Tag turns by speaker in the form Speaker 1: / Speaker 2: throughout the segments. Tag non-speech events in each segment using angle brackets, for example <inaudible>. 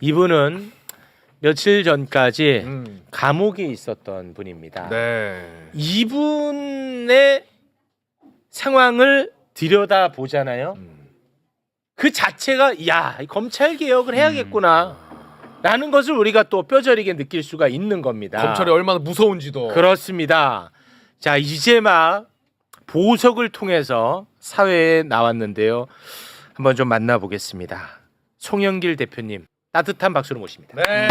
Speaker 1: 이분은 며칠 전까지
Speaker 2: 음.
Speaker 1: 감옥에 있었던 분입니다.
Speaker 2: 네.
Speaker 1: 이분의 상황을 들여다 보잖아요.
Speaker 2: 음.
Speaker 1: 그 자체가 야 검찰 개혁을 해야겠구나. 라는 것을 우리가 또 뼈저리게 느낄 수가 있는 겁니다.
Speaker 2: 검찰이 얼마나 무서운지도.
Speaker 1: 그렇습니다. 자 이제 막 보석을 통해서 사회에 나왔는데요. 한번 좀 만나보겠습니다. 송영길 대표님 따뜻한 박수로 모십니다.
Speaker 2: 네.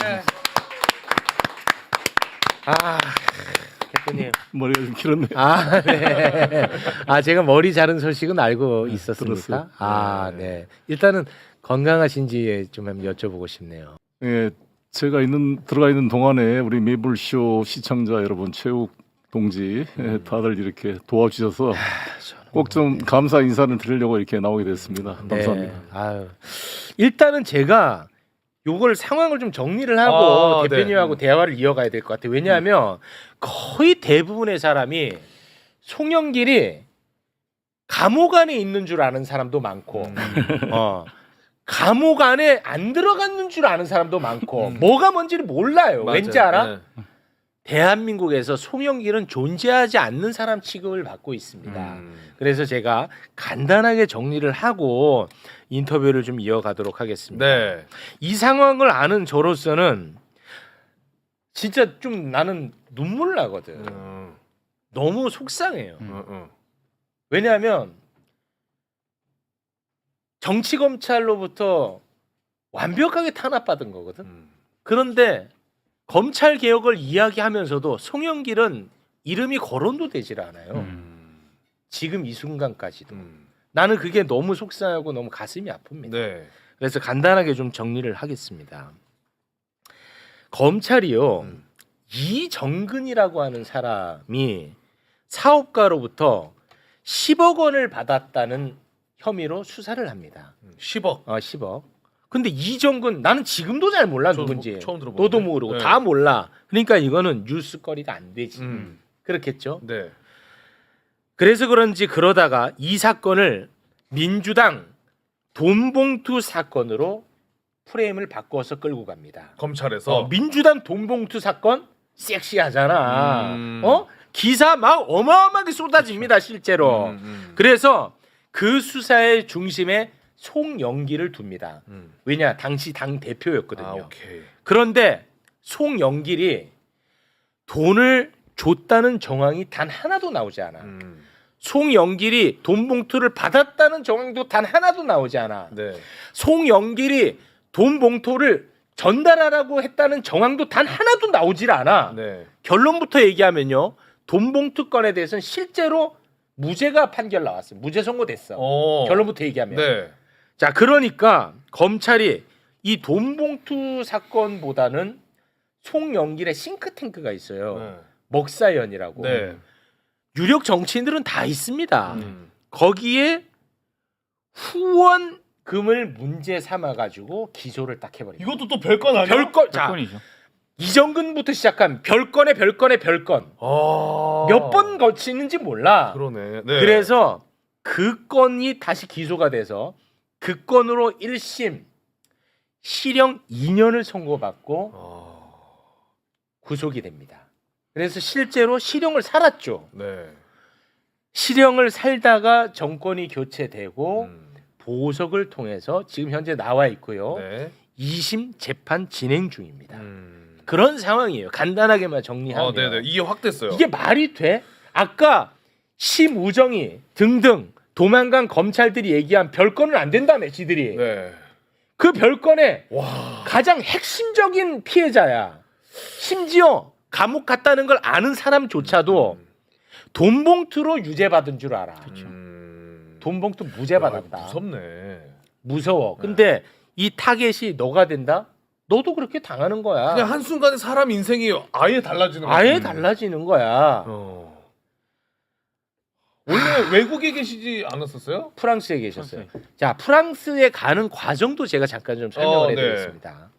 Speaker 1: 아 대표님.
Speaker 3: 머리가 좀 길었네요.
Speaker 1: 아, 네. 아, 제가 머리 자른 소식은 알고
Speaker 3: 네,
Speaker 1: 있었습니까?
Speaker 3: 들었어요.
Speaker 1: 아,
Speaker 2: 네.
Speaker 1: 네. 일단은 건강하신지 좀 한번 여쭤보고 싶네요.
Speaker 3: 예, 제가 있는 들어가 있는 동안에 우리 메이블쇼 시청자 여러분, 최욱 동지 예, 다들 이렇게 도와주셔서 꼭 좀 감사 인사를 드리려고 이렇게 나오게 됐습니다. 감사합니다.
Speaker 1: 네. 아유. 일단은 제가 요걸 상황을 좀 정리를 하고
Speaker 2: 아, 네.
Speaker 1: 대표님하고 대화를 이어가야 될 것 같아요. 왜냐하면 거의 대부분의 사람이 송영길이 감옥 안에 있는 줄 아는 사람도 많고,
Speaker 2: 음. <laughs>
Speaker 1: 어, 감옥 안에 안 들어갔는 줄 아는 사람도 많고, 뭐가 뭔지를 몰라요. 왠지 알아?
Speaker 2: 네.
Speaker 1: 대한민국에서 송영길은 존재하지 않는 사람 취급을 받고 있습니다.
Speaker 2: 음.
Speaker 1: 그래서 제가 간단하게 정리를 하고 인터뷰를 좀 이어가도록 하겠습니다.
Speaker 2: 네.
Speaker 1: 이 상황을 아는 저로서는 진짜 좀 나는 눈물 나거든.
Speaker 2: 음.
Speaker 1: 너무 속상해요.
Speaker 2: 음. 음.
Speaker 1: 왜냐하면 정치 검찰로부터 완벽하게 탄압받은 거거든.
Speaker 2: 음.
Speaker 1: 그런데 검찰 개혁을 이야기하면서도 송영길은 이름이 거론도 되질 않아요.
Speaker 2: 음.
Speaker 1: 지금 이 순간까지도.
Speaker 2: 음.
Speaker 1: 나는 그게 너무 속상하고 너무 가슴이 아픕니다.
Speaker 2: 네.
Speaker 1: 그래서 간단하게 좀 정리를 하겠습니다. 검찰이요
Speaker 2: 음.
Speaker 1: 이정근이라고 하는 사람이 사업가로부터 10억 원을 받았다는 혐의로 수사를 합니다.
Speaker 2: 10억.
Speaker 1: 어, 10억. 근데 이정근 나는 지금도 잘 몰라
Speaker 2: 저도
Speaker 1: 누군지.
Speaker 2: 처음 들어보는데.
Speaker 1: 너도 모르고
Speaker 2: 네.
Speaker 1: 다 몰라. 그러니까 이거는 뉴스거리가 안 되지.
Speaker 2: 음.
Speaker 1: 그렇겠죠.
Speaker 2: 네.
Speaker 1: 그래서 그런지 그러다가 이 사건을 민주당 돈봉투 사건으로 프레임을 바꿔서 끌고 갑니다.
Speaker 2: 검찰에서
Speaker 1: 어, 민주당 돈봉투 사건 섹시하잖아.
Speaker 2: 음.
Speaker 1: 어? 기사 막 어마어마하게 쏟아집니다, 실제로.
Speaker 2: 음, 음.
Speaker 1: 그래서 그 수사의 중심에 송영기를 둡니다.
Speaker 2: 음.
Speaker 1: 왜냐? 당시 당 대표였거든요.
Speaker 2: 아, 오케이.
Speaker 1: 그런데 송영길이 돈을 줬다는 정황이 단 하나도 나오지 않아.
Speaker 2: 음.
Speaker 1: 송영길이 돈 봉투를 받았다는 정황도 단 하나도 나오지 않아.
Speaker 2: 네.
Speaker 1: 송영길이 돈 봉투를 전달하라고 했다는 정황도 단 하나도 나오질 않아.
Speaker 2: 네.
Speaker 1: 결론부터 얘기하면요. 돈 봉투 건에 대해서는 실제로 무죄가 판결 나왔어요. 무죄 선고됐어.
Speaker 2: 어.
Speaker 1: 결론부터 얘기하면.
Speaker 2: 네.
Speaker 1: 자, 그러니까 검찰이 이 돈 봉투 사건보다는 송영길의 싱크탱크가 있어요.
Speaker 2: 네.
Speaker 1: 먹사연이라고.
Speaker 2: 네.
Speaker 1: 유력 정치인들은 다 있습니다.
Speaker 2: 음.
Speaker 1: 거기에 후원금을 문제 삼아 가지고 기소를 딱 해버린.
Speaker 2: 이것도 또 별건 아니야?
Speaker 1: 별건 자
Speaker 4: 사건이죠.
Speaker 1: 이정근부터 시작한 별건의 별건의 별건
Speaker 2: 아.
Speaker 1: 몇 번 거치는지 몰라.
Speaker 2: 그러네. 네.
Speaker 1: 그래서 그 건이 다시 기소가 돼서 그 건으로 1심 실형 2년을 선고받고
Speaker 2: 아.
Speaker 1: 구속이 됩니다. 그래서 실제로 실형을 살았죠.
Speaker 2: 네.
Speaker 1: 실형을 살다가 정권이 교체되고
Speaker 2: 음.
Speaker 1: 보석을 통해서 지금 현재 나와 있고요.
Speaker 2: 네.
Speaker 1: 2심 재판 진행 중입니다.
Speaker 2: 음.
Speaker 1: 그런 상황이에요. 간단하게만 정리하면
Speaker 2: 아, 네네. 이게 확 됐어요.
Speaker 1: 이게 말이 돼? 아까 심우정이 등등 도망간 검찰들이 얘기한 별건은 안 된다며 지들이
Speaker 2: 네.
Speaker 1: 그 별건의
Speaker 2: 와.
Speaker 1: 가장 핵심적인 피해자야. 심지어 감옥 갔다는 걸 아는 사람조차도 돈 봉투로 유죄받은 줄 알아.
Speaker 2: 음.
Speaker 1: 돈 봉투 무죄 받았다.
Speaker 2: 아, 무섭네.
Speaker 1: 무서워. 근데 이 타겟이 너가 된다? 너도 그렇게 당하는 거야.
Speaker 2: 그냥 한 순간에 사람 인생이 아예 달라지는 거지.
Speaker 1: 아예 달라지는 거야.
Speaker 2: 어. 원래 외국에 계시지 않았었어요?
Speaker 1: 프랑스에 계셨어요. 자, 프랑스에 가는 과정도 제가 잠깐 좀 설명을
Speaker 2: 어, 네.
Speaker 1: 해드리겠습니다.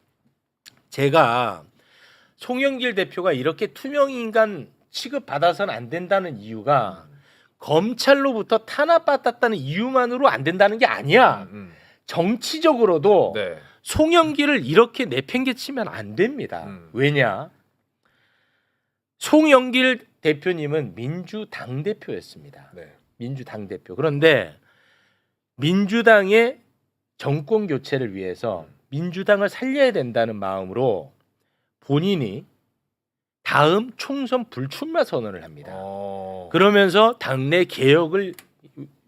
Speaker 1: 제가 송영길 대표가 이렇게 투명 인간 취급 받아서는 안 된다는 이유가 검찰로부터 탄압받았다는 이유만으로 안 된다는 게 아니야.
Speaker 2: 음.
Speaker 1: 정치적으로도
Speaker 2: 네.
Speaker 1: 송영기를 이렇게 내팽개치면 안 됩니다.
Speaker 2: 음.
Speaker 1: 왜냐? 송영길 대표님은 민주당 대표였습니다.
Speaker 2: 네.
Speaker 1: 민주당 대표. 그런데 민주당의 정권 교체를 위해서 민주당을 살려야 된다는 마음으로 본인이 다음 총선 불출마 선언을 합니다.
Speaker 2: 어.
Speaker 1: 그러면서 당내 개혁을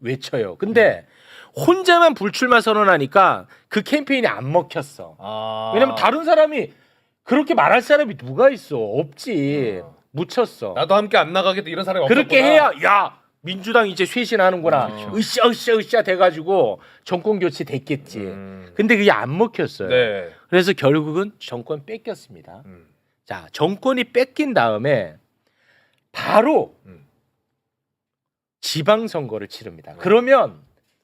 Speaker 1: 외쳐요. 근데 혼자만 불출마 선언하니까 그 캠페인이 안 먹혔어.
Speaker 2: 아.
Speaker 1: 왜냐면 다른 사람이 그렇게 말할 사람이 누가 있어? 없지.
Speaker 2: 어.
Speaker 1: 묻혔어.
Speaker 2: 나도 함께 안 나가겠다 이런 사람이 없었구나.
Speaker 1: 그렇게 해야 야 민주당 이제 쇄신하는구나.
Speaker 2: 어.
Speaker 1: 으쌰 으쌰 으쌰 돼가지고 정권 교체 됐겠지.
Speaker 2: 음.
Speaker 1: 근데 그게 안 먹혔어요.
Speaker 2: 네.
Speaker 1: 그래서 결국은 정권 뺏겼습니다.
Speaker 2: 음.
Speaker 1: 자 정권이 뺏긴 다음에 바로
Speaker 2: 음.
Speaker 1: 지방 선거를 치릅니다. 그러면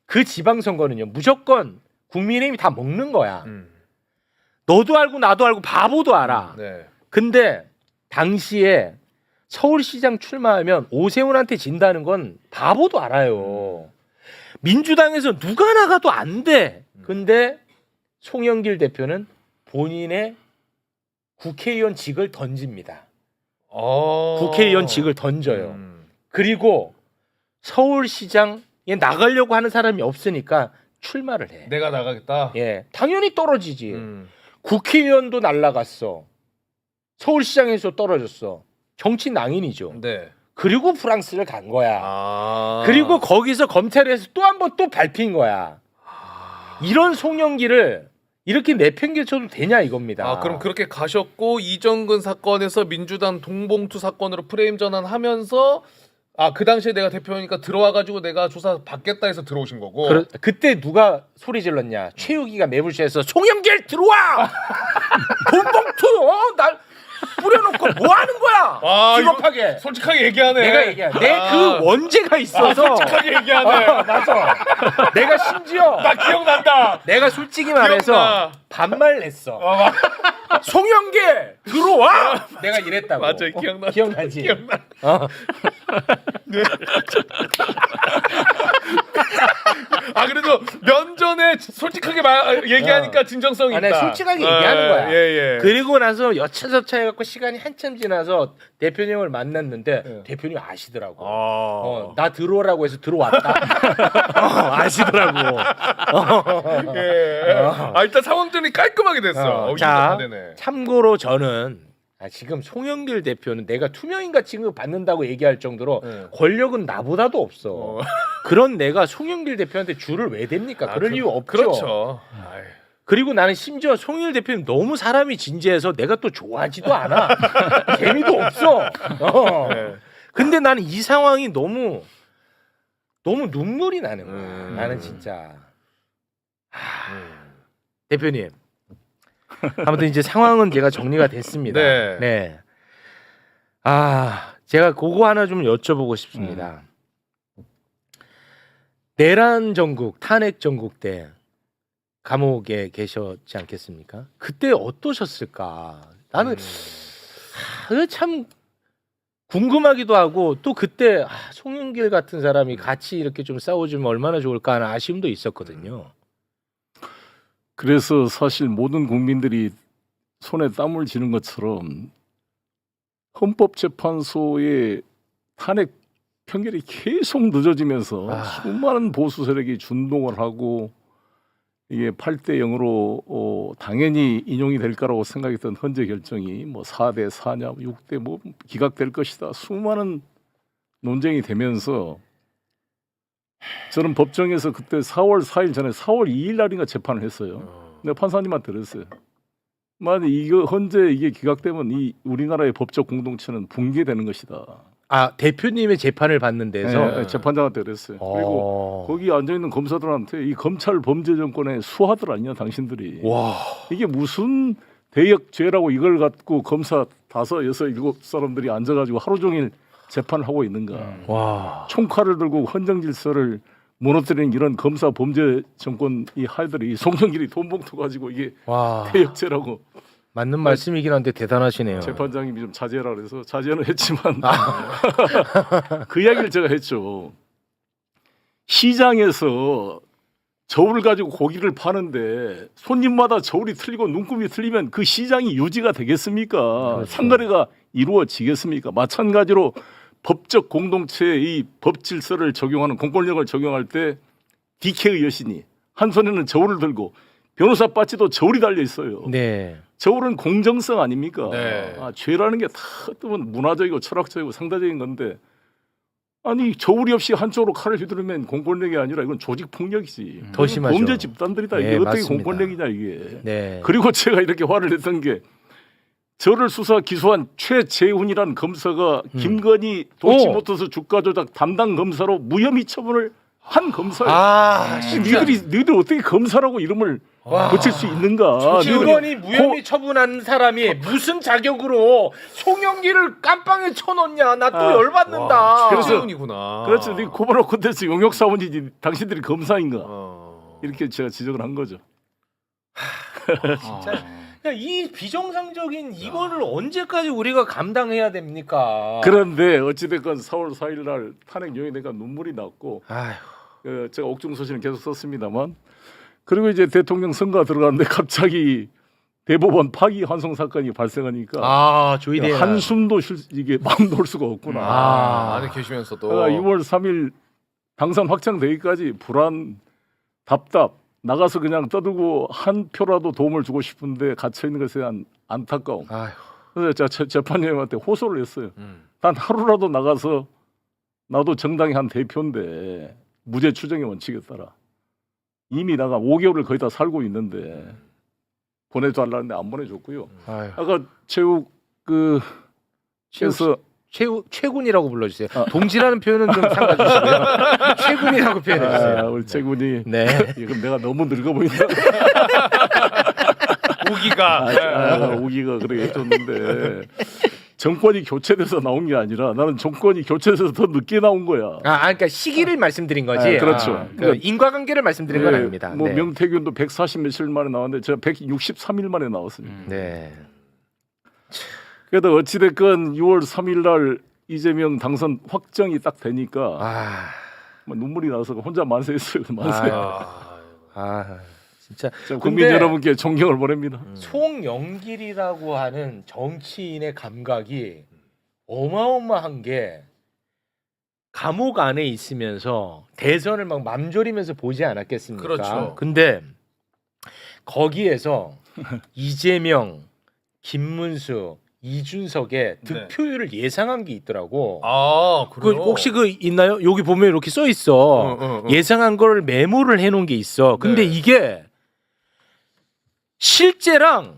Speaker 1: 그 지방 선거는요 무조건 국민의힘이 다 먹는 거야.
Speaker 2: 음.
Speaker 1: 너도 알고 나도 알고 바보도 알아.
Speaker 2: 네.
Speaker 1: 근데 당시에 서울시장 출마하면 오세훈한테 진다는 건 바보도 알아요. 민주당에서 누가 나가도 안 돼. 근데 송영길 대표는 본인의 국회의원 직을 던집니다.
Speaker 2: 어.
Speaker 1: 국회의원 직을 던져요.
Speaker 2: 음.
Speaker 1: 그리고 서울시장에 나가려고 하는 사람이 없으니까 출마를 해.
Speaker 2: 내가 나가겠다.
Speaker 1: 예, 당연히 떨어지지.
Speaker 2: 음.
Speaker 1: 국회의원도 날라갔어. 서울시장에서 떨어졌어. 정치 낭인이죠.
Speaker 2: 네.
Speaker 1: 그리고 프랑스를 간 거야.
Speaker 2: 아.
Speaker 1: 그리고 거기서 검찰에서 또 한 번 또 밟힌 거야.
Speaker 2: 아.
Speaker 1: 이런 송영기를 이렇게 내팽개쳐도 되냐 이겁니다.
Speaker 2: 아 그럼 그렇게 가셨고 이정근 사건에서 민주당 동봉투 사건으로 프레임 전환하면서 아 그 당시에 내가 대표니까 들어와 가지고 내가 조사 받겠다 해서 들어오신 거고.
Speaker 1: 그러- 그때 누가 소리 질렀냐? 최욱이가 매불쇼에서 송영길 들어와! <laughs> 돈봉투! 어? 날 뿌려놓고 뭐 하는 거야?
Speaker 2: 아, 이거
Speaker 1: 비겁하게.
Speaker 2: 솔직하게 얘기하네.
Speaker 1: 내가 얘기해. 내
Speaker 2: 아.
Speaker 1: 그 원죄가 있어서.
Speaker 2: 솔직하게 얘기하네.
Speaker 1: 어, 맞아. 내가 심지어
Speaker 2: 나 기억난다.
Speaker 1: 내가 솔직히 말해서
Speaker 2: 기억나.
Speaker 1: 반말 냈어.
Speaker 2: 어, 막-
Speaker 1: 송영길 들어와. <laughs> 내가 이랬다고.
Speaker 2: 맞아, 기억나.
Speaker 1: 기억나지.
Speaker 2: 기억나.
Speaker 1: 어. <laughs>
Speaker 2: 아 그래도 면전에 솔직하게 말 얘기하니까
Speaker 1: 어.
Speaker 2: 진정성이
Speaker 1: 아,
Speaker 2: 있다.
Speaker 1: 내가 솔직하게 얘기하는 거야.
Speaker 2: 예 예.
Speaker 1: 그리고 나서 여차저차 해갖고 시간이 한참 지나서 대표님을 만났는데
Speaker 2: 예.
Speaker 1: 대표님 아시더라고.
Speaker 2: 아.
Speaker 1: 어, 나 들어오라고 해서 들어왔다. <laughs> 어, 아시더라고. 어. <laughs>
Speaker 2: 예. 아 일단 상황전이 깔끔하게 됐어.
Speaker 1: 어,
Speaker 2: 어,
Speaker 1: 자. 참고로 저는 아, 지금 송영길 대표는 내가 투명인가 취급 받는다고 얘기할 정도로
Speaker 2: 네.
Speaker 1: 권력은 나보다도 없어.
Speaker 2: 어.
Speaker 1: 그런 내가 송영길 대표한테 줄을 왜 댑니까?
Speaker 2: 아,
Speaker 1: 그럴
Speaker 2: 그-
Speaker 1: 이유 없죠.
Speaker 2: 그렇죠. 아이.
Speaker 1: 그리고 나는 심지어 송영길 대표는 너무 사람이 진지해서 내가 또 좋아하지도 않아. <laughs> 재미도 없어. 어.
Speaker 2: 예.
Speaker 1: 근데 나는 이 상황이 너무 너무 눈물이 나는 거야.
Speaker 2: 음.
Speaker 1: 나는 진짜 하,
Speaker 2: 음.
Speaker 1: 대표님. 아무튼 이제 상황은 제가 정리가 됐습니다.
Speaker 2: 네.
Speaker 1: 아, 제가 그거 하나 좀 여쭤보고 싶습니다. 내란 전국, 탄핵 전국 때 감옥에 계셨지 않겠습니까? 그때 어떠셨을까? 나는
Speaker 2: 음.
Speaker 1: 아, 참 궁금하기도 하고 또 그때 아, 송영길 같은 사람이 같이 이렇게 좀 싸워주면 얼마나 좋을까 하는 아쉬움도 있었거든요.
Speaker 3: 그래서 사실 모든 국민들이 손에 땀을 쥐는 것처럼 헌법재판소의 탄핵 판결이 계속 늦어지면서
Speaker 1: 아.
Speaker 3: 수많은 보수 세력이 준동을 하고 이게 8대 0으로 어, 당연히 인용이 될 거라고 생각했던 헌재 결정이 뭐 4대 4냐 6대 뭐 기각될 것이다. 수많은 논쟁이 되면서 저는 법정에서 그때 4월 4일 전에 4월 2일 날인가 재판을 했어요.
Speaker 2: 어.
Speaker 3: 내가 판사님한테 들었어요. 만약 이거 헌재 이게 기각되면 이 우리나라의 법적 공동체는 붕괴되는 것이다.
Speaker 1: 아 대표님의 재판을 받는 데서
Speaker 3: 예, 재판장한테 그랬어요. 그리고
Speaker 1: 어...
Speaker 3: 거기 앉아 있는 검사들한테 이 검찰 범죄 정권의 수하들 아니냐 당신들이
Speaker 1: 와
Speaker 3: 이게 무슨 대역죄라고 이걸 갖고 검사 다섯 여섯 일곱 사람들이 앉아가지고 하루 종일 재판을 하고 있는가?
Speaker 1: 음. 와.
Speaker 3: 총칼을 들고 헌정 질서를 무너뜨리는 이런 검사 범죄 정권 이 하들이 송영길이 돈 봉투 가지고 이게
Speaker 1: 와
Speaker 3: 대역죄라고
Speaker 1: 맞는 말씀이긴 한데 대단하시네요.
Speaker 3: 재판장님이 좀 자제해라 그래서 자제는 했지만 <laughs> 그 이야기를 제가 했죠. 시장에서 저울을 가지고 고기를 파는데 손님마다 저울이 틀리고 눈금이 틀리면 그 시장이 유지가 되겠습니까?
Speaker 1: 그렇죠.
Speaker 3: 상거래가 이루어지겠습니까? 마찬가지로 법적 공동체의 이 법 질서를 적용하는 공권력을 적용할 때 DK의 여신이 한 손에는 저울을 들고 변호사 바지도 저울이 달려 있어요.
Speaker 1: 네.
Speaker 3: 저울은 공정성 아닙니까?
Speaker 2: 네.
Speaker 3: 아, 죄라는 게 다 어떤 문화적이고 철학적이고 상대적인 건데 아니 저울이 없이 한쪽으로 칼을 휘두르면 공권력이 아니라 이건 조직 폭력이지.
Speaker 1: 더 심하죠.
Speaker 3: 범죄 집단들이다. 이게
Speaker 1: 네,
Speaker 3: 어떻게
Speaker 1: 맞습니다.
Speaker 3: 공권력이냐 이게.
Speaker 1: 네.
Speaker 3: 그리고 제가 이렇게 화를 냈던 게 저를 수사 기소한 최재훈이라는 검사가
Speaker 1: 음.
Speaker 3: 김건희 도치모터스 주가 조작 담당 검사로 무혐의 처분을 한 검사예요.
Speaker 1: 아,
Speaker 3: 니들이 니들 어떻게 검사라고 이름을
Speaker 2: 와.
Speaker 3: 붙일 수 있는가?
Speaker 1: 김건희 무혐의 처분한 사람이 무슨 자격으로 송영기를 깜빵에 쳐놓냐? 나 또
Speaker 3: 아,
Speaker 1: 열받는다.
Speaker 2: 와,
Speaker 3: 그래서-
Speaker 2: 최재훈이구나.
Speaker 3: 그렇죠. 네 코바로 콘테스트 용역 사원이지 당신들이 검사인가?
Speaker 2: 어.
Speaker 3: 이렇게 제가 지적을 한 거죠.
Speaker 1: 진짜. 야, 이 비정상적인 이거를 언제까지 우리가 감당해야 됩니까?
Speaker 3: 그런데 어찌됐건 4월 4일 날 탄핵 용의되니까 눈물이 났고
Speaker 1: 아휴.
Speaker 3: 그 제가 옥중서신을 계속 썼습니다만 그리고 이제 대통령 선거 들어갔는데 갑자기 대법원 파기 환송 사건이 발생하니까
Speaker 1: 아, 조이대
Speaker 3: 한숨도 쉴 이게 마음 놓을 수가 없구나.
Speaker 2: 아,
Speaker 1: 아.
Speaker 2: 안에 계시면서도
Speaker 3: 그러니까 6월 3일 당선 확정되기까지 불안, 답답 나가서 그냥 떠들고 한 표라도 도움을 주고 싶은데 갇혀 있는 것에 대한 안타까움.
Speaker 1: 아휴.
Speaker 3: 그래서 제가 재- 재판장님한테 호소를 했어요.
Speaker 2: 음.
Speaker 3: 단 하루라도 나가서 나도 정당의 한 대표인데 무죄 추정의 원칙에 따라 이미 나가 5개월을 거의 다 살고 있는데 보내달라는데 안 보내줬고요.
Speaker 1: 아휴.
Speaker 3: 아까 최욱 그 그래서
Speaker 1: 최우 최군이라고 불러주세요.
Speaker 3: 아.
Speaker 1: 동지라는 표현은 좀 삼가주시고요. <laughs> 최군이라고 표현해
Speaker 3: 아,
Speaker 1: 주세요.
Speaker 3: 우리 최군이
Speaker 1: 네. <laughs>
Speaker 3: 이건 내가 너무 늙어 보인다. <laughs>
Speaker 2: 오기가
Speaker 3: 아, 아, 오기가 그렇게 해줬는데 정권이 교체돼서 나온 게 아니라 나는 정권이 교체돼서 더 늦게 나온 거야.
Speaker 1: 아, 아, 그러니까 시기를 말씀드린 거지.
Speaker 3: 아, 그렇죠.
Speaker 1: 아, 그
Speaker 3: 그러니까-
Speaker 1: 인과관계를 말씀드린 건
Speaker 3: 네,
Speaker 1: 아닙니다.
Speaker 3: 뭐
Speaker 1: 네.
Speaker 3: 명태균도 140 며칠 만에 나왔는데 제가 163일 만에 나왔습니다.
Speaker 1: 네.
Speaker 3: 그래도 어찌 됐건 6월 3일 날 이재명 당선 확정이 딱 되니까
Speaker 1: 아,
Speaker 3: 뭐 눈물이 나서 혼자 만세했어요. <laughs> 만세.
Speaker 1: 아,
Speaker 2: 아,
Speaker 1: 진짜.
Speaker 3: 자, 국민 여러분께 존경을 보냅니다.
Speaker 1: 송영길이라고 하는 정치인의 감각이 어마어마한 게 감옥 안에 있으면서 대선을 막 맘졸이면서 보지 않았겠습니까?
Speaker 2: 그렇죠.
Speaker 1: 근데 거기에서 <laughs> 이재명, 김문수, 이준석의 득표율을 예상한 게 있더라고.
Speaker 2: 아
Speaker 1: 그
Speaker 2: 그래요?
Speaker 1: 혹시 그 있나요? 여기 보면 이렇게 써 있어.
Speaker 2: 어, 어, 어.
Speaker 1: 예상한 걸 메모를 해놓은 게 있어. 근데
Speaker 2: 네.
Speaker 1: 이게 실제랑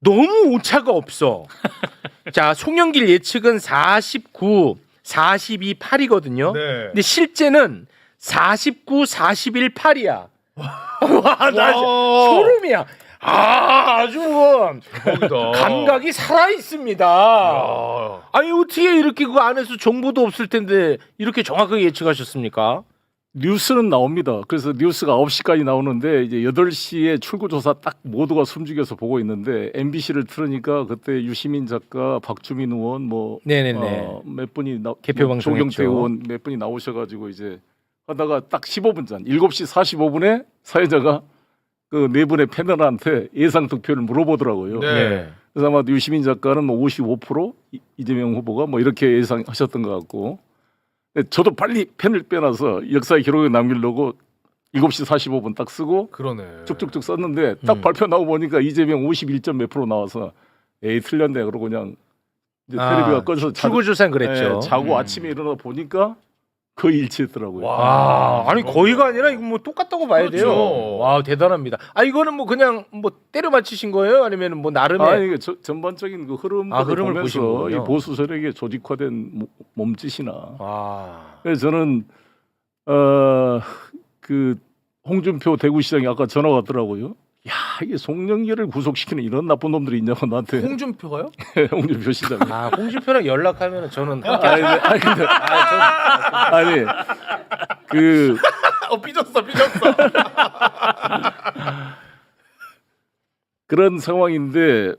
Speaker 1: 너무 오차가 없어. <laughs> 자, 송영길 예측은 49, 42, 8이거든요.
Speaker 2: 네.
Speaker 1: 근데 실제는 49, 41, 8이야. 와, 나. 소름이야. 아, 아주
Speaker 2: 대박이다.
Speaker 1: 감각이 살아 있습니다.
Speaker 2: 야.
Speaker 1: 아니 어떻게 이렇게 그 안에서 정보도 없을 텐데 이렇게 정확하게 예측하셨습니까?
Speaker 3: 뉴스는 나옵니다. 그래서 뉴스가 9시까지 나오는데 이제 8시에 출구 조사 딱 모두가 숨죽여서 보고 있는데 MBC를 틀으니까 그때 유시민 작가, 박주민 의원 뭐
Speaker 1: 네네네.
Speaker 3: 어, 몇 분이 나,
Speaker 1: 개표
Speaker 3: 뭐
Speaker 1: 방송했죠.
Speaker 3: 조경태 의원 몇 분이 나오셔 가지고 이제 하다가 딱 15분 전 7시 45분에 사회자가 그 네 분의 패널한테 예상 득표를 물어보더라고요.
Speaker 2: 네.
Speaker 3: 그래서 아마 유시민 작가는 뭐 55% 이- 이재명 후보가 뭐 이렇게 예상하셨던 것 같고 저도 빨리 펜을 빼놔서 역사의 기록에 남기려고 7시 45분 딱 쓰고
Speaker 2: 그러네.
Speaker 3: 쭉쭉쭉 썼는데 딱
Speaker 1: 음.
Speaker 3: 발표 나오고 보니까 이재명 51점 몇 프로 나와서 에이 틀렸네 그러고 그냥 이제
Speaker 1: 아,
Speaker 3: 텔레비가 꺼져서 자,
Speaker 1: 출구조사는 그랬죠.
Speaker 3: 예, 자고
Speaker 2: 음.
Speaker 3: 아침에 일어나 보니까 거의 일치했더라고요.
Speaker 1: 와, 아니 거의가 아니라 이거 뭐 똑같다고 봐야
Speaker 2: 그렇죠.
Speaker 1: 돼요. 와 대단합니다. 아 이거는 뭐 그냥 뭐 때려 맞히신 거예요? 아니면 뭐 나름의
Speaker 3: 아 이게 저- 전반적인 그 흐름
Speaker 1: 아, 흐름을
Speaker 3: 보면서
Speaker 1: 보시는군요.
Speaker 3: 이 보수 세력의 조직화된 몸- 몸짓이나
Speaker 1: 아,
Speaker 3: 그래서 저는 어 그 홍준표 대구시장이 아까 전화 왔더라고요. 야 이게 송영길을 구속시키는 이런 나쁜 놈들이 있냐고 나한테
Speaker 2: 홍준표가요? <laughs>
Speaker 3: 홍준표 시장.
Speaker 1: 아 홍준표랑 연락하면 저는 함께
Speaker 3: 아니, 근데- 아니 근데
Speaker 1: 아,
Speaker 3: 아니 그 <laughs>
Speaker 2: 어 삐졌어 삐졌어.
Speaker 3: 그런 상황인데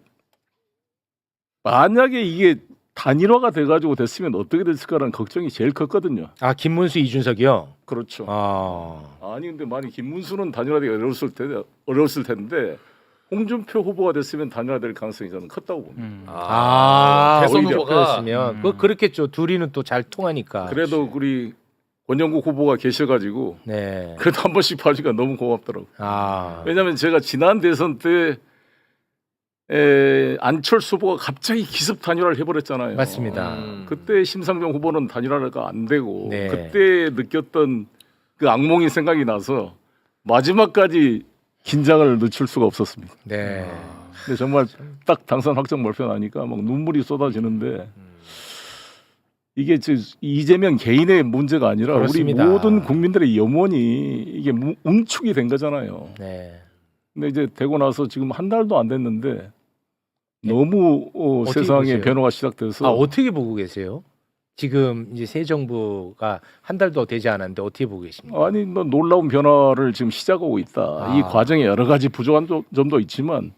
Speaker 3: 만약에 이게 단일화가 돼가지고 됐으면 어떻게 됐을까라는 걱정이 제일 컸거든요.
Speaker 1: 아 김문수 이준석이요.
Speaker 3: 그렇죠.
Speaker 1: 아
Speaker 3: 아니 근데 만약 김문수는 단일화되기 어려웠을 때 어려웠을 텐데 홍준표 후보가 됐으면 단일화될 가능성이 저는 컸다고 봅니다.
Speaker 1: 아,
Speaker 2: 대선
Speaker 1: 오히려
Speaker 2: 후보가
Speaker 1: 그랬으면
Speaker 4: 음.
Speaker 1: 그 그렇겠죠. 둘이는 또 잘 통하니까.
Speaker 3: 그래도 우리 권영국 후보가 계셔가지고
Speaker 1: 네.
Speaker 3: 그래도 한 번씩 봐주니까 너무 고맙더라고.
Speaker 1: 아
Speaker 3: 왜냐하면 제가 지난 대선 때 에, 안철수 후보가 갑자기 기습 단일화를 해버렸잖아요.
Speaker 1: 맞습니다.
Speaker 2: 음.
Speaker 3: 그때 심상정 후보는 단일화가 안 되고
Speaker 1: 네.
Speaker 3: 그때 느꼈던 그 악몽이 생각이 나서 마지막까지 긴장을 늦출 수가 없었습니다.
Speaker 1: 네.
Speaker 3: 근데 정말 딱 당선 확정 발표 나니까 막 눈물이 쏟아지는데 이게 저 이재명 개인의 문제가 아니라
Speaker 1: 그렇습니다.
Speaker 3: 우리 모든 국민들의 염원이 이게 무- 응축이 된 거잖아요.
Speaker 1: 네.
Speaker 3: 근데 이제 되고 나서 지금 한 달도 안 됐는데 너무 어,
Speaker 1: 어떻게
Speaker 3: 세상에
Speaker 1: 보세요?
Speaker 3: 변화가 시작돼서
Speaker 1: 아 어떻게 보고 계세요? 지금 이제 새 정부가 한 달도 되지 않았는데 어떻게 보고 계십니까?
Speaker 3: 아니 뭐 놀라운 변화를 지금 시작하고 있다.
Speaker 1: 아.
Speaker 3: 이 과정에 여러 가지 부족한 점- 점도 있지만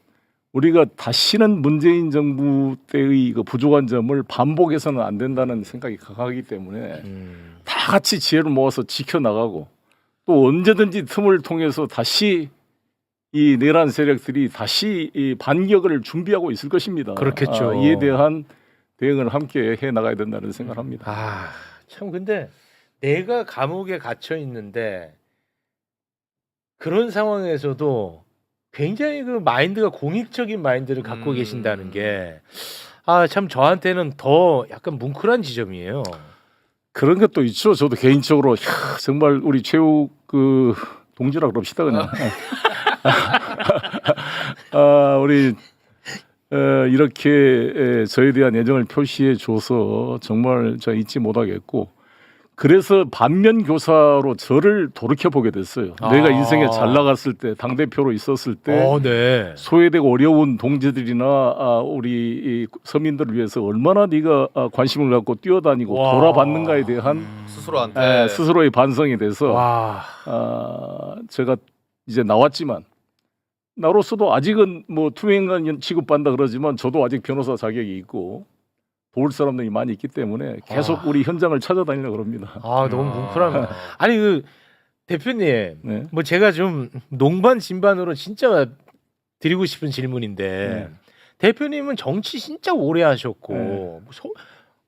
Speaker 3: 우리가 다시는 문재인 정부 때의 그 부족한 점을 반복해서는 안 된다는 생각이 강하기 때문에
Speaker 1: 음.
Speaker 3: 다 같이 지혜를 모아서 지켜 나가고 또 언제든지 틈을 통해서 다시 이 내란 세력들이 다시 이 반격을 준비하고 있을 것입니다.
Speaker 1: 그렇겠죠.
Speaker 3: 아, 이에 대한 대응을 함께 해 나가야 된다는 생각을 합니다.
Speaker 1: 아, 참 근데 내가 감옥에 갇혀 있는데 그런 상황에서도 굉장히 그 마인드가 공익적인 마인드를 갖고
Speaker 2: 음.
Speaker 1: 계신다는 게 아, 참 저한테는 더 약간 뭉클한 지점이에요.
Speaker 3: 그런 것도 있죠. 저도 개인적으로 야, 정말 우리 최욱 그 동지라 그럽시다 그냥. <laughs> 아, 우리 어, 이렇게 에, 저에 대한 애정을 표시해 줘서 정말 저 잊지 못하겠고 그래서 반면 교사로 저를 돌이켜 보게 됐어요.
Speaker 1: 아.
Speaker 3: 내가 인생에 잘 나갔을 때 당 대표로 있었을 때
Speaker 1: 어, 네.
Speaker 3: 소외되고 어려운 동지들이나 아, 우리 이 서민들을 위해서 얼마나 네가 아, 관심을 갖고 뛰어다니고
Speaker 1: 와.
Speaker 3: 돌아봤는가에 대한
Speaker 2: 스스로한테
Speaker 3: 에, 스스로의 반성이 돼서
Speaker 1: 와.
Speaker 3: 아, 제가 이제 나왔지만 나로서도 아직은 뭐 투명한 취급받는다 그러지만 저도 아직 변호사 자격이 있고 도울 사람들이 많이 있기 때문에 계속
Speaker 1: 아.
Speaker 3: 우리 현장을 찾아다니려 그럽니다.
Speaker 1: 아, 너무 뭉클합니다. 아니 그 대표님,
Speaker 3: 네.
Speaker 1: 뭐 제가 좀 농반 진반으로 진짜 드리고 싶은 질문인데
Speaker 3: 네.
Speaker 1: 대표님은 정치 진짜 오래 하셨고
Speaker 3: 네.
Speaker 1: 뭐 서-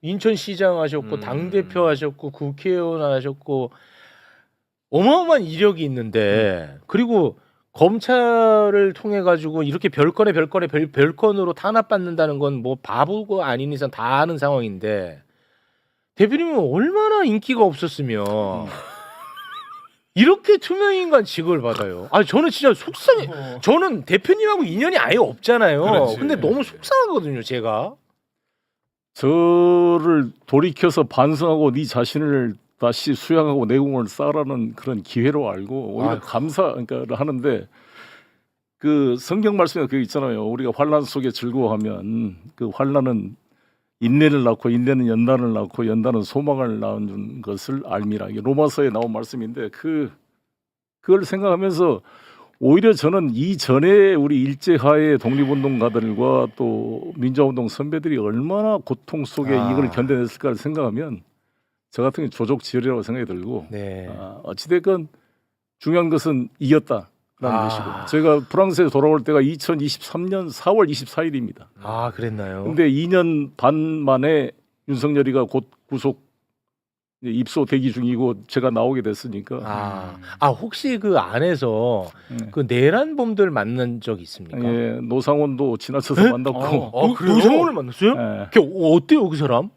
Speaker 1: 인천시장 하셨고
Speaker 2: 음.
Speaker 1: 당 대표 하셨고 국회의원 하셨고 어마어마한 이력이 있는데
Speaker 3: 음.
Speaker 1: 그리고 검찰을 통해 가지고 이렇게 별건에 별건에 별, 별건으로 탄압받는다는 건 뭐 바보가 아닌 이상 다 아는 상황인데 대표님은 얼마나 인기가 없었으면 이렇게 투명인간 취급을 받아요. 아 저는 진짜 속상해. 저는 대표님하고 인연이 아예 없잖아요.
Speaker 2: 그렇지.
Speaker 1: 근데 너무 속상하거든요, 제가.
Speaker 3: 저를 돌이켜서 반성하고 네 자신을 다시 수양하고 내공을 쌓으라는 그런 기회로 알고 오히려
Speaker 1: 아이고.
Speaker 3: 감사 그러니까 하는데 그 성경 말씀에 그 있잖아요. 우리가 환란 속에 즐거워하면 그 환란은 인내를 낳고 인내는 연단을 낳고 연단은 소망을 낳는 것을 알미라. 이게 로마서에 나온 말씀인데 그 그걸 생각하면서 오히려 저는 이전에 우리 일제하의 독립운동가들과 또 민주화운동 선배들이 얼마나 고통 속에
Speaker 1: 아.
Speaker 3: 이걸 견뎌냈을까를 생각하면 저 같은 게 조족 지혈이라고 생각이 들고
Speaker 1: 네.
Speaker 3: 아, 어찌됐건 중요한 것은 이겼다라는
Speaker 1: 아.
Speaker 3: 것이고 제가 프랑스에 돌아올 때가 2023년 4월 24일입니다.
Speaker 1: 아 그랬나요?
Speaker 3: 근데 2년 반 만에 윤석열이가 곧 구속 입소 대기 중이고 제가 나오게 됐으니까
Speaker 1: 아, 아 혹시 그 안에서
Speaker 3: 예.
Speaker 1: 그 내란범들 만난 적 있습니까?
Speaker 3: 예, 노상원도 지나쳐서 만났고
Speaker 2: 어,
Speaker 1: 그-
Speaker 2: 그래요?
Speaker 1: 노상원을 만났어요?
Speaker 3: 예.
Speaker 1: 걔 어때요 그 사람?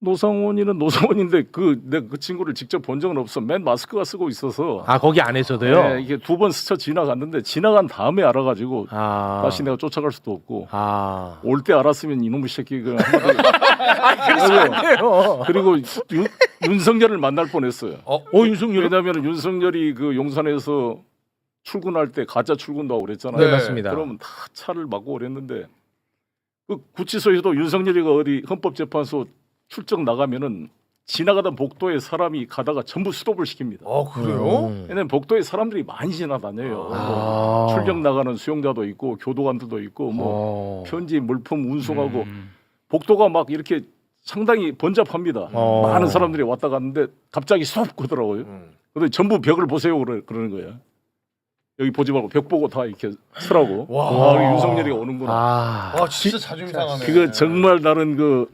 Speaker 3: 노상원이는 노상원인데 그 내가 그 친구를 직접 본 적은 없어. 맨 마스크가 쓰고 있어서
Speaker 1: 아 거기 안에서도요?
Speaker 3: 예, 이게 두 번 스쳐 지나갔는데 지나간 다음에 알아가지고
Speaker 1: 아,
Speaker 3: 다시 내가 쫓아갈 수도 없고
Speaker 1: 아,
Speaker 3: 올 때 알았으면 이놈의 새끼 그 한마디
Speaker 1: 아 그러시면 안 돼요.
Speaker 3: 그리고 윤, 윤석열을 만날 뻔했어요.
Speaker 2: 어,
Speaker 1: 어 윤석열
Speaker 3: 왜냐하면 윤석열이 그 용산에서 출근할 때 가짜 출근도 하고 그랬잖아요.
Speaker 1: 네,
Speaker 2: 네.
Speaker 1: 맞습니다.
Speaker 3: 그러면 다 차를 막고 그랬는데 그 구치소에서도 윤석열이가 어디 헌법재판소 출정 나가면은 지나가던 복도에 사람이 가다가 전부 스톱을 시킵니다.
Speaker 2: 어 그래요?
Speaker 1: 음.
Speaker 3: 왜냐면 복도에 사람들이 많이 지나다녀요.
Speaker 2: 아.
Speaker 3: 뭐
Speaker 1: 아.
Speaker 3: 출정 나가는 수용자도 있고 교도관들도 있고 뭐
Speaker 1: 어.
Speaker 3: 편지 물품 운송하고
Speaker 4: 음.
Speaker 3: 복도가 막 이렇게 상당히 번잡합니다.
Speaker 1: 어.
Speaker 3: 많은 사람들이 왔다 갔는데 갑자기 쏙 끄더라고요.
Speaker 2: 음.
Speaker 3: 근데 전부 벽을 보세요 그러, 그러는 거야. 여기 보지 말고 벽 보고 다 이렇게 서라고.
Speaker 2: 와.
Speaker 3: 아, 우리 윤석열이가 오는구나.
Speaker 1: 아,
Speaker 2: 아 진짜 자존심 상하네.
Speaker 3: 그거 정말 나는 그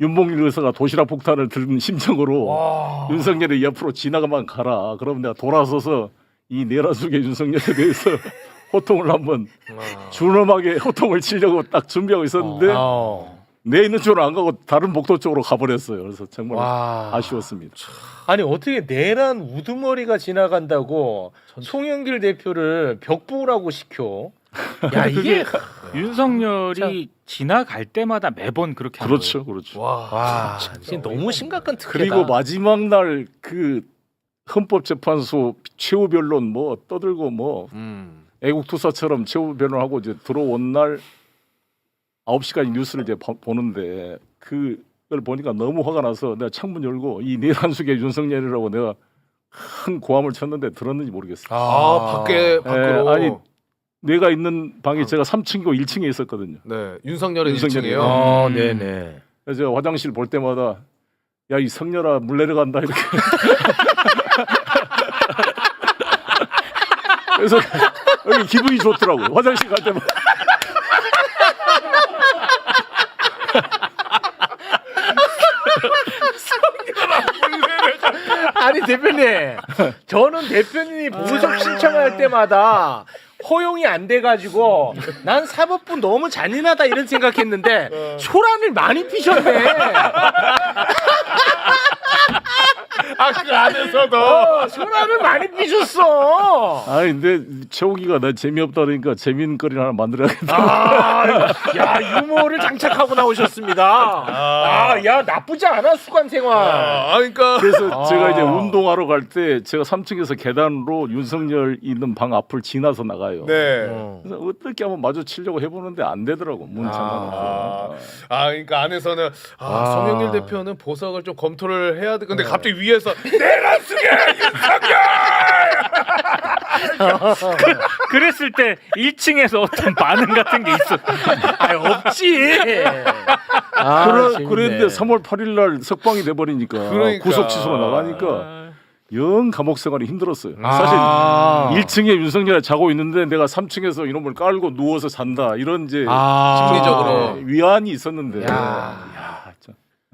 Speaker 3: 윤봉길 의사가 도시락 폭탄을 들은 심정으로
Speaker 2: 와.
Speaker 3: 윤석열이 옆으로 지나가만 가라. 그럼 내가 돌아서서 이 내라숙의 윤석열에 대해서 <laughs> 호통을 한번
Speaker 2: 아.
Speaker 3: 준엄하게 호통을 치려고 딱 준비하고 있었는데
Speaker 1: 어.
Speaker 3: 내 있는 쪽으로 안 가고 다른 복도 쪽으로 가버렸어요. 그래서 정말
Speaker 1: 와.
Speaker 3: 아쉬웠습니다.
Speaker 1: 아니 어떻게 내란 우두머리가 지나간다고 송영길 대표를 벽보라고 시켜? 야 이게
Speaker 4: 윤석열이 지나갈 때마다 매번 그렇게 하는
Speaker 3: 그렇죠, 그렇죠.
Speaker 2: 와.
Speaker 1: 와 진짜 너무 심각한 특혜다.
Speaker 3: 그리고 마지막 날 그 헌법재판소 최후 변론 뭐 떠들고 뭐
Speaker 2: 음.
Speaker 3: 애국투사처럼 최후 변론하고 이제 들어온 날 9시까지 뉴스를 이제 보- 보는데 그걸 보니까 너무 화가 나서 내가 창문 열고 이 내란숙의 윤석열이라고 내가 큰 고함을 쳤는데 들었는지 모르겠어요.
Speaker 2: 아, 밖에 밖으로.
Speaker 3: 아니, 내가 있는 방이 제가 3층이고 1층에 있었거든요.
Speaker 2: 네 윤석열은
Speaker 3: 윤석열이.
Speaker 2: 1층이에요.
Speaker 1: 어,
Speaker 4: 음.
Speaker 1: 네네.
Speaker 3: 그래서 제가 화장실 볼 때마다 야 이 성렬아 물 내려간다 이렇게. <laughs> 그래서 여기 기분이 좋더라고요. 화장실 갈 때마다.
Speaker 1: 아니 대표님, 저는 대표님이 보석 신청할 때마다 허용이 안 돼가지고 난 사법부 너무 잔인하다 이런 생각했는데 소란을 많이 피셨네. <laughs>
Speaker 2: 아 그 안에서도.
Speaker 1: 어, 소란을 많이 피셨어.
Speaker 3: 아니 근데 최욱이가 나 재미없다 그러니까 재밌는 거리 하나 만들어야겠다.
Speaker 1: 아, 야 유머를 장착하고 나오셨습니다. 아, 야 나쁘지 않아 수관 생활.
Speaker 2: 아 그러니까.
Speaker 3: 그래서
Speaker 1: 아.
Speaker 3: 제가 이제 운동하러 갈 때 제가 3층에서 계단으로 윤석열 있는 방 앞을 지나서 나가요.
Speaker 2: 네.
Speaker 1: 어.
Speaker 3: 그래서 어떻게 한번 마주치려고 해보는데 안 되더라고 문
Speaker 1: 아.
Speaker 3: 잠가놓고.
Speaker 2: 아 그러니까 안에서는 아,
Speaker 1: 아.
Speaker 2: 송영길 대표는 보석을 좀 검토를 해야 돼. 근데 갑자기 위에서 내가 쓰게
Speaker 4: 그랬을 때 1층에서 어떤 반응 같은 게 있어.
Speaker 1: 아 없지. 아,
Speaker 3: 그러. 그랬는데 3월 8일 날 석방이 돼버리니까
Speaker 2: 그러니까.
Speaker 3: 구속 취소가 나가니까 영 감옥 생활이 힘들었어요.
Speaker 1: 아.
Speaker 3: 사실 1층에 윤석열이 자고 있는데 내가 3층에서 이놈을 깔고 누워서 잔다 이런 이제
Speaker 1: 아.
Speaker 2: 심리적으로.
Speaker 3: 위안이 있었는데
Speaker 1: 야.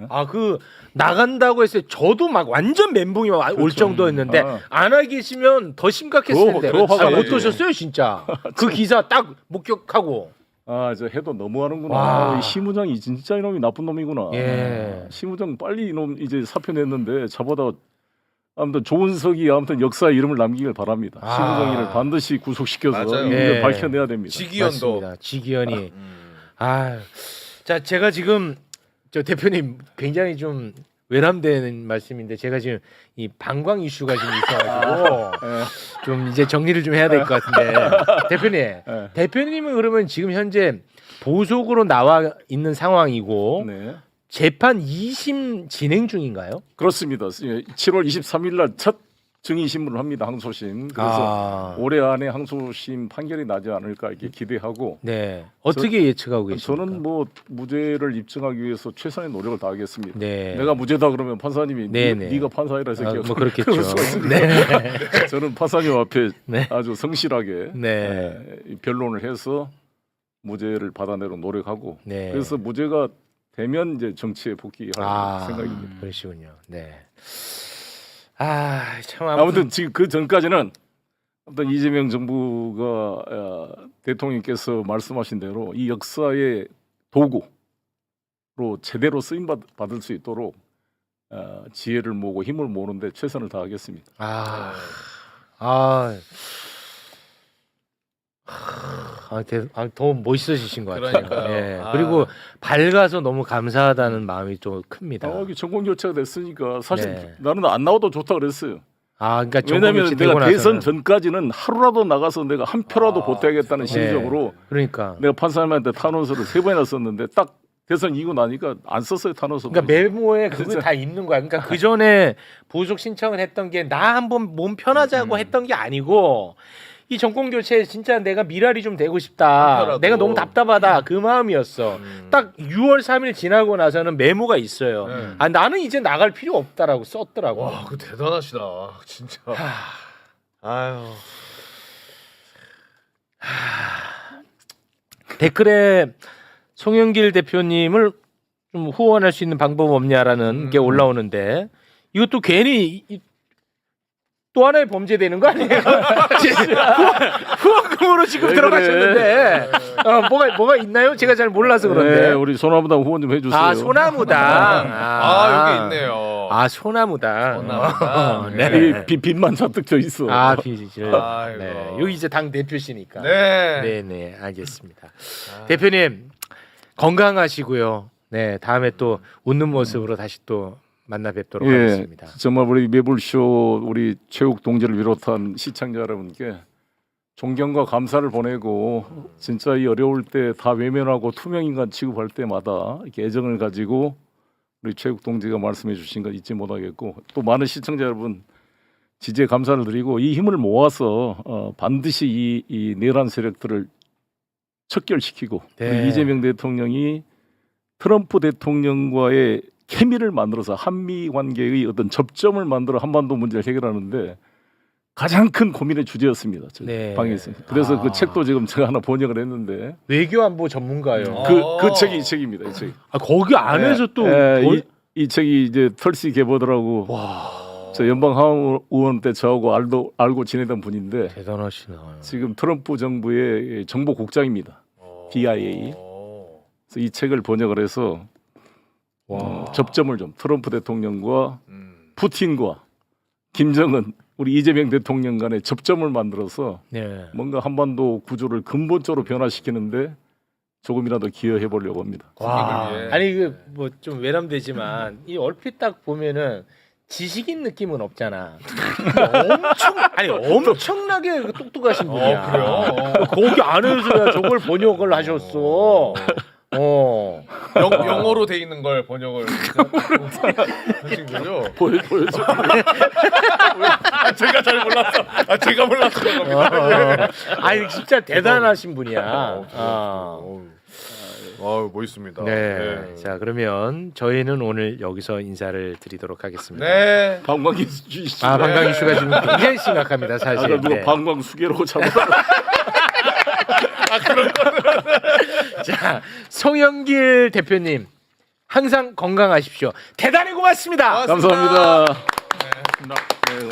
Speaker 3: 야, 참.
Speaker 1: 아그 나간다고 했을 때 저도 막 완전 멘붕이 와- 올 정도였는데
Speaker 3: 아.
Speaker 1: 안 와 계시면 더 심각했을
Speaker 3: 더-
Speaker 1: 텐데
Speaker 3: 더 화가
Speaker 1: 아,
Speaker 2: 나지.
Speaker 1: 어떠셨어요 진짜 <laughs> 그 기사 딱 목격하고
Speaker 3: 아, 저 해도 너무하는구나.
Speaker 1: 와.
Speaker 3: 아, 이 시무장이 진짜 이놈이 나쁜 놈이구나.
Speaker 1: 예.
Speaker 3: 시무장 빨리 이놈 이제 사표 냈는데 저보다 아무튼 조은석이 아무튼 역사에 이름을 남기길 바랍니다.
Speaker 1: 아.
Speaker 3: 시무장이를 반드시 구속시켜서
Speaker 2: 맞아요.
Speaker 3: 이걸
Speaker 1: 예.
Speaker 3: 밝혀내야 됩니다.
Speaker 2: 지기현도.
Speaker 1: 맞습니다. 지기현이
Speaker 2: 음.
Speaker 1: 아, 자 제가 지금 저 대표님 굉장히 좀 외람되는 말씀인데 제가 지금 이 방광 이슈가 지금 있어가지고
Speaker 3: 예.
Speaker 1: 좀 이제 정리를 좀 해야 될 것 같은데 대표님
Speaker 3: 예.
Speaker 1: 대표님은 그러면 지금 현재 보석으로 나와 있는 상황이고
Speaker 3: 네.
Speaker 1: 재판 2심 진행 중인가요?
Speaker 3: 그렇습니다. 7월 23일 날 첫 증인 신문을 합니다. 항소심. 그래서
Speaker 1: 아,
Speaker 3: 올해 안에 항소심 판결이 나지 않을까 이렇게 기대하고
Speaker 1: 네 어떻게 예측하고 계십니까?
Speaker 3: 저는 뭐 무죄를 입증하기 위해서 최선의 노력을 다하겠습니다.
Speaker 1: 네.
Speaker 3: 내가 무죄다 그러면 판사님이
Speaker 1: 네,
Speaker 3: 네,
Speaker 1: 네.
Speaker 3: 가 판사이라
Speaker 1: 아,
Speaker 3: 계속
Speaker 1: 뭐 그렇겠죠.
Speaker 3: 그럴 수가 있습니다.
Speaker 1: 네. <laughs>
Speaker 3: 저는 판사님 앞에
Speaker 1: 네.
Speaker 3: 아주 성실하게
Speaker 1: 네.
Speaker 3: 에, 이 변론을 해서 무죄를 받아내려 노력하고
Speaker 1: 네.
Speaker 3: 그래서 무죄가 되면 이제 정치에 복귀할
Speaker 1: 아,
Speaker 3: 생각입니다.
Speaker 1: 그러시군요. 네. 아, 참
Speaker 3: 아무튼 지금 그 전까지는 어떤 이재명 정부가 어, 대통령께서 말씀하신 대로 이 역사의 도구로 제대로 쓰임 받, 받을 수 있도록 어, 지혜를 모으고 힘을 모으는데 최선을 다하겠습니다.
Speaker 1: 아, 아, 아, 대, 아, 더 멋있어지신 것 같아요.
Speaker 2: 그러니까요.
Speaker 1: 예.
Speaker 2: 아.
Speaker 1: 그리고 밝아서 너무 감사하다는 마음이 좀 큽니다.
Speaker 3: 아, 여기 전공 교체가 됐으니까 사실
Speaker 1: 네.
Speaker 3: 나는 안 나와도 좋다 그랬어요.
Speaker 1: 아, 그러니까
Speaker 3: 왜냐하면
Speaker 1: 정권이
Speaker 3: 내가 대선. 전까지는 하루라도 나가서 내가 한 표라도
Speaker 2: 아,
Speaker 3: 보태야겠다는
Speaker 1: 진짜.
Speaker 3: 심정으로
Speaker 1: 그러니까
Speaker 3: 내가 판사님한테 탄원서를 세 번이나 썼는데 딱 대선 이고 나니까 안 썼어요 탄원서.
Speaker 1: 그러니까 메모에 그거. 다 있는 거야. 그러니까 그 전에 보석 신청을 했던 게 나 한번 몸 편하자고
Speaker 2: 음.
Speaker 1: 했던 게 아니고 이 정권 교체에 진짜 내가 미랄이 좀 되고 싶다.
Speaker 2: 하더라도.
Speaker 1: 내가 너무 답답하다. 그 마음이었어.
Speaker 2: 음.
Speaker 1: 딱 6월 3일 지나고 나서는 메모가 있어요.
Speaker 2: 네.
Speaker 1: 아 나는 이제 나갈 필요 없다라고 썼더라고.
Speaker 2: 와, 그 대단하시다. 진짜. 아유.
Speaker 1: 댓글에 송영길 대표님을 좀 후원할 수 있는 방법 없냐라는
Speaker 2: 음.
Speaker 1: 게 올라오는데 이것도 괜히 이- 이- 또 하나의 범죄 되는 거 아니에요? <laughs> 후원- 후원금으로 지금
Speaker 3: 왜
Speaker 1: 들어가셨는데 어, 뭐가 뭐가 있나요? 제가 잘 몰라서 그런데
Speaker 3: 네, 우리 소나무당 후원 좀 해주세요.
Speaker 1: 아 소나무당 <laughs>
Speaker 2: 아, 여기 있네요.
Speaker 1: 아 소나무당
Speaker 2: 소나무당.
Speaker 1: 어, <laughs>
Speaker 2: 네.
Speaker 1: 네.
Speaker 3: 이 비- 빛만 잔뜩 져 있어.
Speaker 1: 아 비질
Speaker 2: 아이고.
Speaker 1: 네 여기 이제 당 대표시니까
Speaker 2: 네.
Speaker 1: 네 네 알겠습니다.
Speaker 2: 아.
Speaker 1: 대표님 건강하시고요. 네 다음에 또 웃는 모습으로 다시 또 만나 뵙도록
Speaker 3: 예,
Speaker 1: 하겠습니다.
Speaker 3: 정말 우리 매불쇼 우리 최욱 동지를 비롯한 시청자 여러분께 존경과 감사를 보내고 진짜 이 어려울 때 다 외면하고 투명 인간 취급할 때마다 이렇게 애정을 가지고 우리 최욱 동지가 말씀해 주신 거 잊지 못하겠고 또 많은 시청자 여러분 지지에 감사를 드리고 이 힘을 모아서 어, 반드시 이, 이 내란 세력들을 척결시키고
Speaker 1: 네.
Speaker 3: 이재명 대통령이 트럼프 대통령과의 케미를 만들어서 한미 관계의 어떤 접점을 만들어 한반도 문제를 해결하는데 가장 큰 고민의 주제였습니다. 저
Speaker 1: 네.
Speaker 3: 방에 있습니다. 그래서
Speaker 1: 아.
Speaker 3: 그 책도 지금 제가 하나 번역을 했는데
Speaker 1: 외교안보 전문가요.
Speaker 2: 어.
Speaker 3: 그, 그 책이 이 책입니다. 이 책.
Speaker 1: 아, 거기 안에서 또
Speaker 3: 예,
Speaker 1: 뭘-
Speaker 3: 이, 이 책이 이제 털씨 개보더라고.
Speaker 2: 와.
Speaker 3: 저 연방 하원 의원 때 저하고 알도 알고 지내던 분인데
Speaker 1: 대단하시나.
Speaker 3: 지금 트럼프 정부의 정보국장입니다.
Speaker 2: 어.
Speaker 3: 그래서 이 책을 번역을 해서 어, 접점을 좀 트럼프 대통령과
Speaker 2: 음.
Speaker 3: 푸틴과 김정은 우리 이재명 대통령 간의 접점을 만들어서
Speaker 1: 네.
Speaker 3: 뭔가 한반도 구조를 근본적으로 변화시키는데 조금이라도 기여해 보려고 합니다.
Speaker 1: 와. 아니 이게 뭐좀 외람되지만 이 얼핏 딱 보면은 지식인 느낌은 없잖아. 엄청 아니 엄청나게 그 똑똑하신 분이야.
Speaker 2: 어, 그래요?
Speaker 1: 거기 안에서야 저걸 번역을 하셨어. 어.
Speaker 2: 영, 영어로 돼 있는 걸 번역을 하신 거죠?
Speaker 3: 보여 보여줘.
Speaker 2: 아, 제가 잘 몰랐어. 아, 제가 몰라서 그런
Speaker 1: 어,
Speaker 2: 겁니다.
Speaker 1: 어. 아니 진짜 대단하신 분이야.
Speaker 2: 어,
Speaker 1: 아.
Speaker 2: 어우. 아유, 멋있습니다.
Speaker 1: 네. 자 그러면 저희는 오늘 여기서 인사를 드리도록 하겠습니다.
Speaker 2: 네.
Speaker 3: 방광이 주시죠.
Speaker 1: 아 방광 이슈가 지금 굉장히 심각합니다 사실.
Speaker 3: 아까 누가
Speaker 1: 네.
Speaker 3: 방광 수계로 잡아. <laughs> <laughs>
Speaker 1: 자 송영길 대표님 항상 건강하십시오. 대단히 고맙습니다.
Speaker 2: 고맙습니다.
Speaker 3: 감사합니다.
Speaker 2: 네.
Speaker 3: 네.